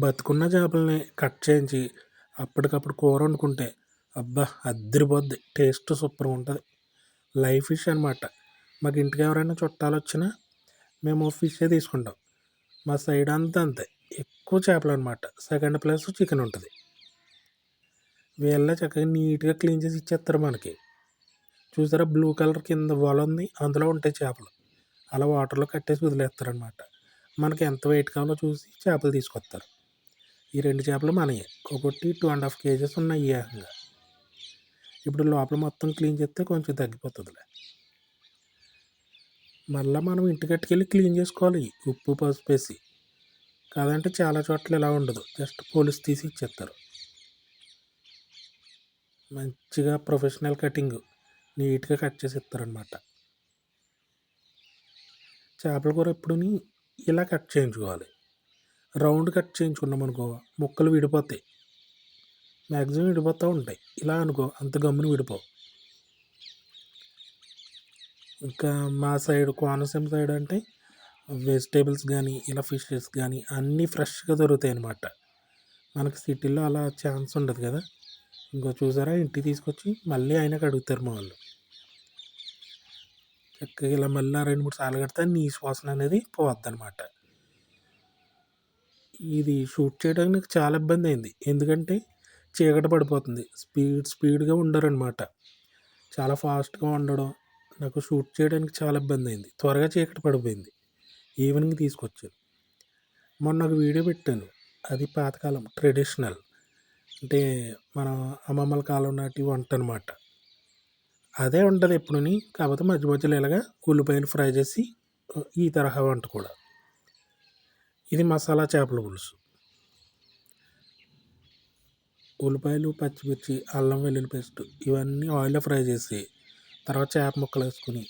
బతుకున్న చేపల్ని కట్ చేయించి అప్పటికప్పుడు కూర వండుకుంటే అబ్బా అద్దరిపోద్ది. టేస్ట్ సూపర్గా ఉంటుంది. లైవ్ ఫిష్ అనమాట మాకు ఇంటికి ఎవరైనా చుట్టాలు వచ్చినా మేము ఫిషే తీసుకుంటాం. మా సైడ్ అంతా అంతే. ఎక్కువ చేపలు అనమాట సెకండ్ ప్లేస్ చికెన్ ఉంటుంది. వీళ్ళే చక్కగా నీట్గా క్లీన్ చేసి ఇచ్చేస్తారు మనకి. చూసారా బ్లూ కలర్ కింద వల ఉంది. అందులో ఉంటాయి చేపలు. అలా వాటర్లో కట్టేసి వదిలేస్తారనమాట మనకి ఎంత వెయిట్ కావాలో చూసి చేపలు తీసుకొస్తారు. ఈ రెండు చేపలు మనయే. ఒకటి టూ అండ్ హాఫ్ కేజెస్ ఉన్నాయి ఏకంగా ఇప్పుడు లోపల మొత్తం క్లీన్ చేస్తే కొంచెం తగ్గిపోతుందిలే. మళ్ళీ మనం ఇంటికట్టుకెళ్ళి క్లీన్ చేసుకోవాలి. ఉప్పు పసుపు వేసి. కాదంటే చాలా చోట్ల ఇలా ఉండదు. జస్ట్ పోలీస్ తీసి ఇచ్చేస్తారు. మంచిగా ప్రొఫెషనల్ కటింగ్ నీట్గా కట్ చేసి ఇస్తారనమాట చేపల కూర ఎప్పుడు ఇలా కట్ చేయించుకోవాలి. రౌండ్ కట్ చేయించుకున్నాం అనుకో ముక్కలు విడిపోతాయి. మ్యాక్సిమం విడిపోతూ ఉంటాయి. ఇలా అనుకో అంత గమ్మున విడిపోవు. ఇంకా మా సైడ్ కోనసీమ సైడ్ అంటే వెజిటేబుల్స్ కానీ ఇలా ఫిషెస్ కానీ అన్నీ ఫ్రెష్గా దొరుకుతాయి అన్నమాట. మనకి సిటీలో అలా ఛాన్స్ ఉండదు కదా. ఇంకో చూసారా? ఇంటికి తీసుకొచ్చి మళ్ళీ ఆయనకు అడుగుతారు మా వాళ్ళు. చక్కగా ఇలా మళ్ళీ రెండు మూడు సార్లు కడితే నీ శ్వాసన అనేది పోవద్దనమాట ఇది షూట్ చేయడానికి నాకు చాలా ఇబ్బంది అయింది. ఎందుకంటే చీకట పడిపోతుంది. స్పీడ్ స్పీడ్గా ఉండరనమాట చాలా ఫాస్ట్గా ఉండడం నాకు షూట్ చేయడానికి చాలా ఇబ్బంది అయింది. త్వరగా చీకటి పడిపోయింది. ఈవినింగ్ తీసుకొచ్చాను. మొన్న ఒక వీడియో పెట్టాను. అది పాతకాలం ట్రెడిషనల్. అంటే మన అమ్మమ్మల కాలం నాటి వంట అనమాట అదే ఉంటుంది ఎప్పుడుని. కాకపోతే మధ్య మధ్యలో ఇలాగా ఉల్లిపాయలు ఫ్రై చేసి ఈ తరహా వంట కూడా. ఇది మసాలా చేపల పులుసు. ఉల్లిపాయలు పచ్చిమిర్చి అల్లం వెల్లుల్లి పేస్ట్ ఇవన్నీ ఆయిల్లో ఫ్రై చేసి తర్వాత చేప ముక్కలు వేసుకుని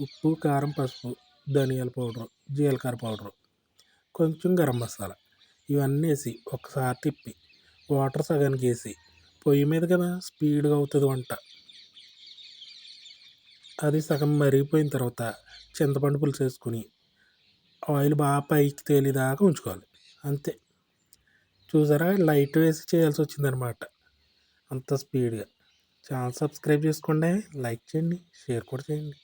ఉప్పు కారం పసుపు ధనియాల పౌడరు జీలకర్ర పౌడరు కొంచెం గరం మసాలా ఇవన్నీ వేసి ఒకసారి తిప్పి వాటర్ సగానికి వేసి పొయ్యి మీద కదా స్పీడ్గా అవుతుంది వంట. అది సగం మరిగిపోయిన తర్వాత చింతపండు పులుసు వేసుకుని ఆయిల్ బాగా పైకి తేలిదాకా ఉంచుకోవాలి. అంతే. చూసారా? లైట్ వేసి చేయాల్సి వచ్చిందనమాట అంత స్పీడ్గా. ఛానల్ సబ్స్క్రైబ్ చేసుకోండి. లైక్ చేయండి. షేర్ కూడా చేయండి.